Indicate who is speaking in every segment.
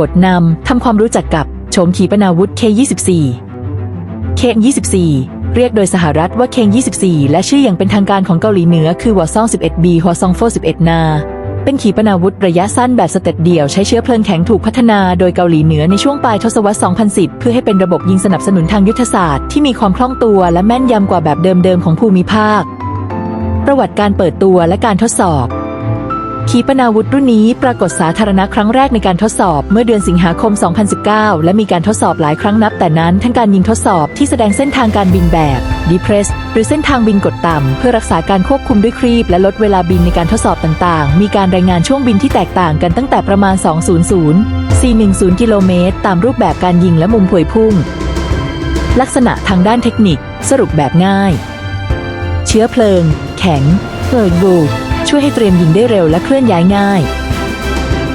Speaker 1: บทนำทำความรู้จักกับโฉมขีปนาวุธ K24 K24 เรียกโดยสหรัฐว่า K24 และชื่ออย่างเป็นทางการของเกาหลีเหนือคือหัวซอง 11B หัวซองโฟ 11 นา เป็นขีปนาวุธระยะสั้นแบบสเต็ปเดี่ยวใช้เชื้อเพลิงแข็งถูกพัฒนาโดยเกาหลีเหนือในช่วงปลายทศวรรษ 2010 เพื่อให้เป็นระบบยิงสนับสนุนทางยุทธศาสตร์ที่มีความคล่องตัวและแม่นยำกว่าแบบเดิมๆของภูมิภาค ประวัติการเปิดตัวและการทดสอบ ขีปนาวุธรุ่นนี้ปรากฏสาธารณะครั้งแรกในการทดสอบเมื่อเดือนสิงหาคม 2019 และมีการทดสอบหลายครั้งนับแต่นั้น ทั้งการยิงทดสอบที่แสดงเส้นทางการบินแบบ depress หรือเส้นทางบินกดต่ำ เพื่อรักษาการควบคุมด้วยครีบ และลดเวลาบินในการทดสอบต่างๆ มีการรายงานช่วงบินที่แตกต่างกันตั้งแต่ประมาณ 200 410 กิโลเมตร ตามรูปแบบการยิงและมุมพวยพุ่ง ลักษณะทางด้านเทคนิคสรุปแบบง่าย เชื้อเพลิง แข็งเปิดบู ช่วยให้เตรียมยิงได้เร็วและเคลื่อนย้ายง่าย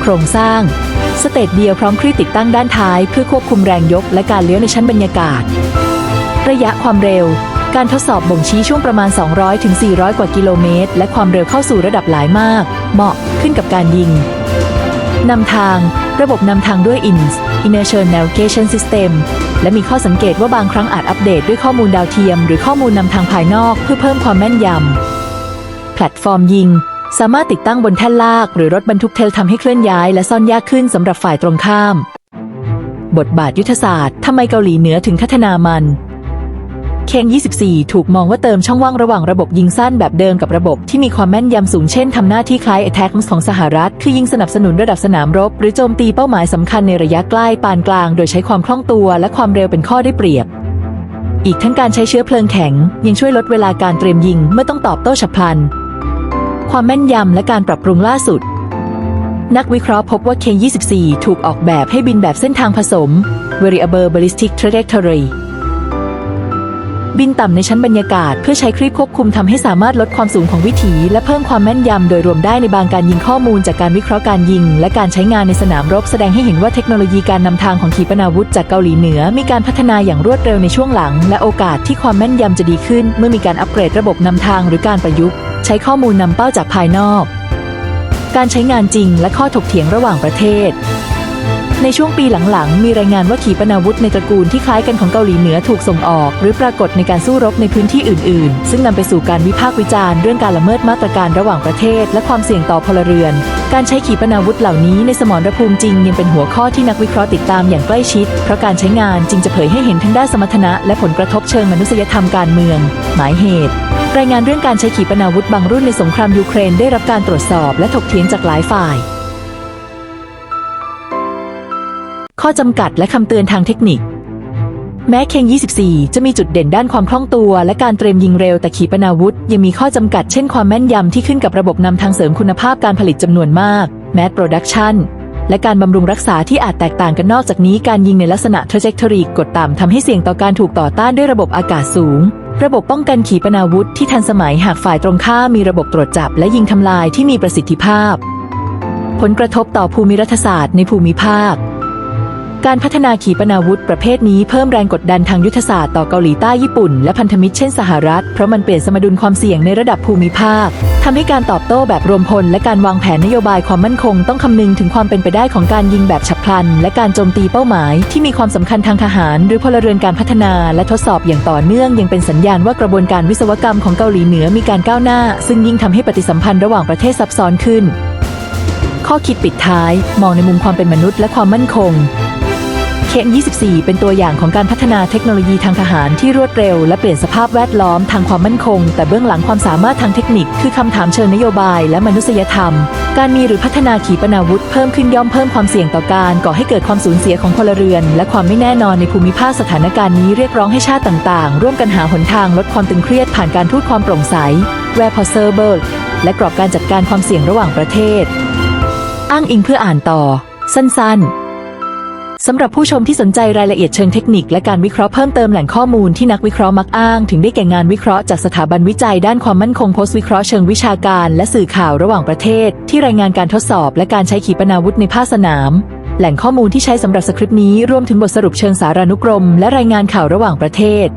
Speaker 1: โครงสร้าง สเตจเดียวพร้อมครีติดตั้งด้านท้าย เพื่อควบคุมแรงยกและการเลี้ยวในชั้นบรรยากาศ ระยะความเร็ว การทดสอบบ่งชี้ช่วงประมาณ200ถึง400 กว่ากิโลเมตร และความเร็วเข้าสู่ระดับหลายมาก เหมาะขึ้นกับการยิงนำทาง ระบบนำทางด้วย INS Inertial Navigation System และมีข้อสังเกตว่าบางครั้งอาจอัปเดตด้วยข้อมูลดาวเทียม หรือข้อมูลนำทางภายนอกเพื่อเพิ่มความแม่นยำ ลตฟอร์มยิง สามารถติดตั้งบนแท่นลาก หรือรถบรรทุกเทลทำให้เคลื่อนย้ายและซ่อนยากขึ้นสำหรับฝ่ายตรงข้าม บทบาทยุทธศาสตร์ทำไมเกาหลีเหนือถึงพัฒนามันเคน24 ถูกมองว่าเติมช่องว่างระหว่างระบบยิงสั้นแบบเดิมกับระบบที่มีความแม่นยำสูงเช่นทำหน้าที่คล้าย Attack ของสหรัฐ คือยิงสนับสนุนระดับสนามรบ หรือโจมตีเป้าหมายสำคัญในระยะใกล้ปานกลาง โดยใช้ความคล่องตัวและความเร็วเป็นข้อได้เปรียบ อีกทั้งการใช้เชื้อเพลิงแข็ง ยังช่วยลดเวลาการเตรียมยิงเมื่อต้องตอบโต้ฉับพลัน ความแม่นยำและการปรับปรุงล่าสุด นักวิเคราะห์พบว่า K24 ถูกออกแบบให้บินแบบเส้นทางผสม Variable Ballistic Trajectory บินต่ำในชั้นบรรยากาศเพื่อใช้ครีบควบคุมทำให้สามารถลดความสูงของวิถีและเพิ่มความแม่นยำโดยรวมได้ในบางการยิงข้อมูลจากการวิเคราะห์การยิง และการใช้งานในสนามรบแสดงให้เห็นว่าเทคโนโลยีการนำทางของขีปนาวุธจากเกาหลีเหนือ มีการพัฒนาอย่างรวดเร็วในช่วงหลัง และโอกาสที่ความแม่นยำจะดีขึ้น เมื่อมีการอัปเกรดระบบนำทางหรือการประยุกต์ ใช้ข้อมูลนำเป้าจากภายนอก การใช้งานจริงและข้อถกเถียงระหว่างประเทศ ในช่วงปีหลังๆ มีรายงานว่าขีปนาวุธในตระกูลที่คล้ายกันของเกาหลีเหนือถูกส่งออก หรือปรากฏในการสู้รบในพื้นที่อื่น ๆ ซึ่งนำไปสู่การวิพากษ์วิจารณ์เรื่องการละเมิดมาตรการระหว่างประเทศ และความเสี่ยงต่อพลเรือน การใช้ขีปนาวุธเหล่านี้ในสมรภูมิจริงยังเป็นหัวข้อที่นักวิเคราะห์ติดตามอย่างใกล้ชิด เพราะการใช้งานจึงจะเผยให้เห็นทั้งด้านสมรรถนะ และผลกระทบเชิงมนุษยธรรมการเมือง หมายเหตุรายงานเรื่องการใช้ขีปนาวุธบางรุ่นในสงครามยูเครนได้รับการตรวจสอบและถกเถียงจากหลายฝ่าย ข้อจำกัดและคำเตือนทางเทคนิค แม้เคง24 จะมีจุดเด่นด้านความคล่องตัว และการเตรียมยิงเร็วแต่ขีปนาวุธ ยังมีข้อจำกัดเช่นความแม่นยำที่ขึ้นกับระบบนำทางเสริมคุณภาพการผลิตจำนวนมาก Mass Production และการบำรุงรักษาที่อาจแตกต่างกันนอกจากนี้การยิงในลักษณะ trajectory กดต่ำทำให้เสี่ยงต่อการถูกต่อต้านด้วยระบบอากาศสูง ระบบป้องกันขีปนาวุธที่ทันสมัยหากฝ่ายตรงข้ามมีระบบตรวจจับ และยิงทำลายที่มีประสิทธิภาพ ผลกระทบต่อภูมิรัฐศาสตร์ในภูมิภาค การพัฒนาขีปนาวุธประเภทนี้เพิ่มแรงกดดันทางยุทธศาสตร์ต่อเกาหลีใต้ญี่ปุ่นและพันธมิตรเช่นสหรัฐ เพราะมันเปลี่ยนสมดุลความเสี่ยงในระดับภูมิภาคทำให้การตอบโต้แบบรวมพล และการวางแผนนโยบายความมั่นคง ต้องคำนึงถึงความเป็นไปได้ของการยิงแบบฉับพลัน และการโจมตีเป้าหมาย ที่มีความสำคัญทางทหาร หรือพลเรือนการพัฒนาและทดสอบอย่างต่อเนื่อง ยังเป็นสัญญาณว่ากระบวนการวิศวกรรมของเกาหลีเหนือมีการก้าวหน้า ซึ่งยิ่งทำให้ปฏิสัมพันธ์ระหว่างประเทศซับซ้อนขึ้น ข้อคิดปิดท้าย มองในมุมความเป็นมนุษย์และความมั่นคง เคน24 เป็นตัวอย่างของการพัฒนาเทคโนโลยีทางทหารที่รวดเร็ว และเปลี่ยนสภาพแวดล้อมทางความมั่นคง แต่เบื้องหลังความสามารถทางเทคนิค คือคำถามเชิงนโยบายและมนุษยธรรม การมีหรือพัฒนาขีปนาวุธเพิ่มขึ้นย่อมเพิ่มความเสี่ยงต่อการก่อให้เกิดความสูญเสียของพลเรือน และความไม่แน่นอนในภูมิภาคสถานการณ์นี้เรียกร้องให้ชาติต่างๆ ร่วมกันหาหนทางลดความตึงเครียดผ่านการทูตความโปร่งใส where possible และกรอบการจัดการความเสี่ยงระหว่างประเทศ อ้างอิงเพื่ออ่านต่อ สั้น ๆ สำหรับผู้ชมที่สนใจรายละเอียดเชิงเทคนิคและการวิเคราะห์เพิ่มเติมแหล่งข้อมูลที่นักวิเคราะห์มักอ้าง ถึงได้แก่งานวิเคราะห์จากสถาบันวิจัยด้านความมั่นคงโพสต์วิเคราะห์เชิงวิชาการ และสื่อข่าวระหว่างประเทศ ที่รายงานการทดสอบ และการใช้ขีปนาวุธในภาคสนาม แหล่งข้อมูลที่ใช้สำหรับสคริปต์นี้รวมถึงบทสรุปเชิงสารานุกรม และรายงานข่าวระหว่างประเทศ